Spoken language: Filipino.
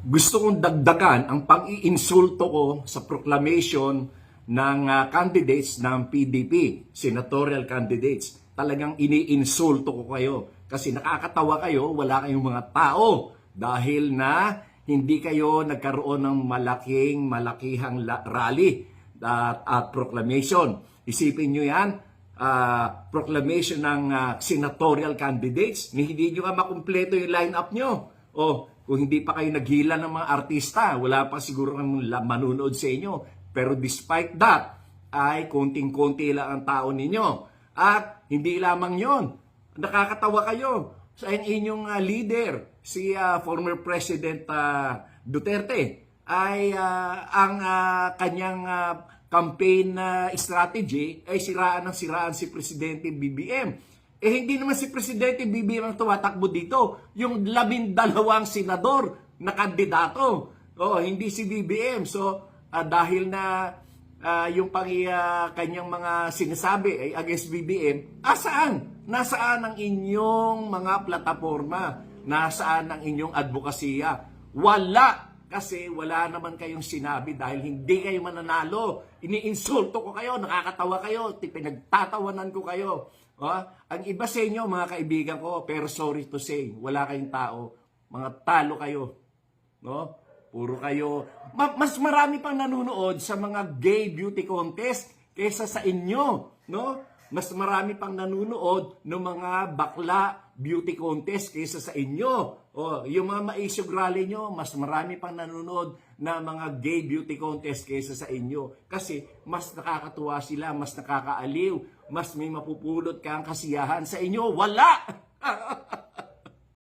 gusto kong dagdagan ang pang-iinsulto ko sa proclamation ng ah, candidates ng PDP, senatorial candidates. Talagang iniinsulto ko kayo kasi nakakatawa kayo, wala kayong mga tao dahil na hindi kayo nagkaroon ng malaking malakihang la- rally at, at proclamation. Isipin nyo yan, ah, proclamation ng ah, senatorial candidates, hindi nyo ka makumpleto yung lineup nyo. O kung hindi pa kayo naghila ng mga artista, wala pa siguro kang la- manunood sa inyo. Pero despite that, ay konting-konti lang ang tao ninyo. At hindi lamang yon, nakakatawa kayo sa inyong ah, leader, si ah, former President ah, Duterte, ay ah, ang ah, kanyang ah, campaign na strategy ay siraan ng siraan si Presidente BBM. Eh hindi naman si Presidente BBM ang tumatakbo dito. Yung labindalawang senador na kandidato. Oh, hindi si BBM. So, ah, dahil na ah, yung pang ah, kanyang mga sinasabi ay against BBM, asaan? Nasaan ang inyong mga plataforma? Nasaan ang inyong advokasya? Wala! Kasi wala naman kayong sinabi dahil hindi kayo mananalo. Iniinsulto ko kayo, nakakatawa kayo, pinagtatawanan ko kayo. Ah, ang iba sa inyo, mga kaibigan ko, pero sorry to say, wala kayong tao. Mga talo kayo. No? Puro kayo. Ma- mas marami pang nanonood sa mga gay beauty contest kaysa sa inyo. No? Mas marami pang nanonood ng mga bakla beauty contest kaysa sa inyo. O, yung mga maisog rally nyo, mas marami pang nanonood na mga gay beauty contest kaysa sa inyo. Kasi mas nakakatuwa sila, mas nakakaaliw, mas may mapupulot kang kasiyahan sa inyo. Wala!